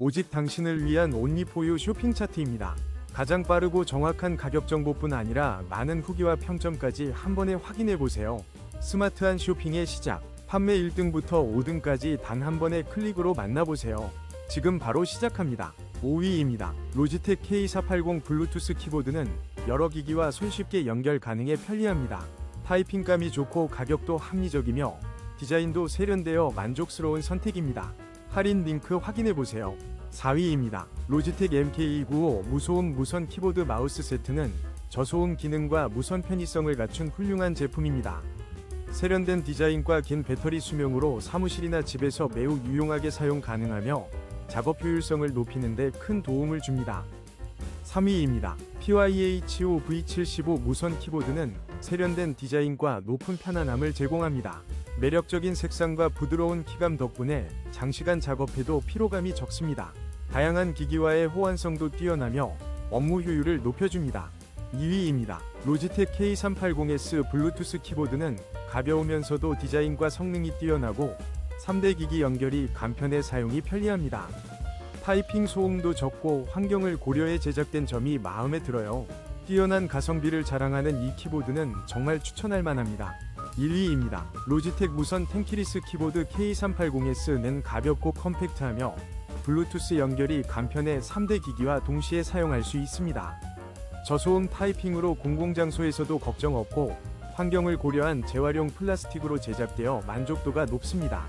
오직 당신을 위한 온리포유 쇼핑 차트입니다. 가장 빠르고 정확한 가격 정보뿐 아니라 많은 후기와 평점까지 한 번에 확인해 보세요. 스마트한 쇼핑의 시작. 판매 1등부터 5등까지 단 한 번의 클릭으로 만나보세요. 지금 바로 시작합니다. 5위입니다. 로지텍 K480 블루투스 키보드는 여러 기기와 손쉽게 연결 가능해 편리합니다. 타이핑감이 좋고 가격도 합리적이며 디자인도 세련되어 만족스러운 선택입니다. 할인 링크 확인해 보세요. 4위입니다. 로지텍 MK295 무소음 무선 키보드 마우스 세트는 저소음 기능과 무선 편의성을 갖춘 훌륭한 제품입니다. 세련된 디자인과 긴 배터리 수명으로 사무실이나 집에서 매우 유용하게 사용 가능하며 작업 효율성을 높이는 데 큰 도움을 줍니다. 3위입니다. PYH-5 V75 무선 키보드는 세련된 디자인과 높은 편안함을 제공합니다. 매력적인 색상과 부드러운 키감 덕분에 장시간 작업해도 피로감이 적습니다. 다양한 기기와의 호환성도 뛰어나며 업무 효율을 높여줍니다. 2위입니다. 로지텍 K380S 블루투스 키보드는 가벼우면서도 디자인과 성능이 뛰어나고 3대 기기 연결이 간편해 사용이 편리합니다. 타이핑 소음도 적고 환경을 고려해 제작된 점이 마음에 들어요. 뛰어난 가성비를 자랑하는 이 키보드는 정말 추천할 만합니다. 1위입니다. 로지텍 무선 텐키리스 키보드 K380S는 가볍고 컴팩트하며 블루투스 연결이 간편해 3대 기기와 동시에 사용할 수 있습니다. 저소음 타이핑으로 공공장소에서도 걱정 없고 환경을 고려한 재활용 플라스틱으로 제작되어 만족도가 높습니다.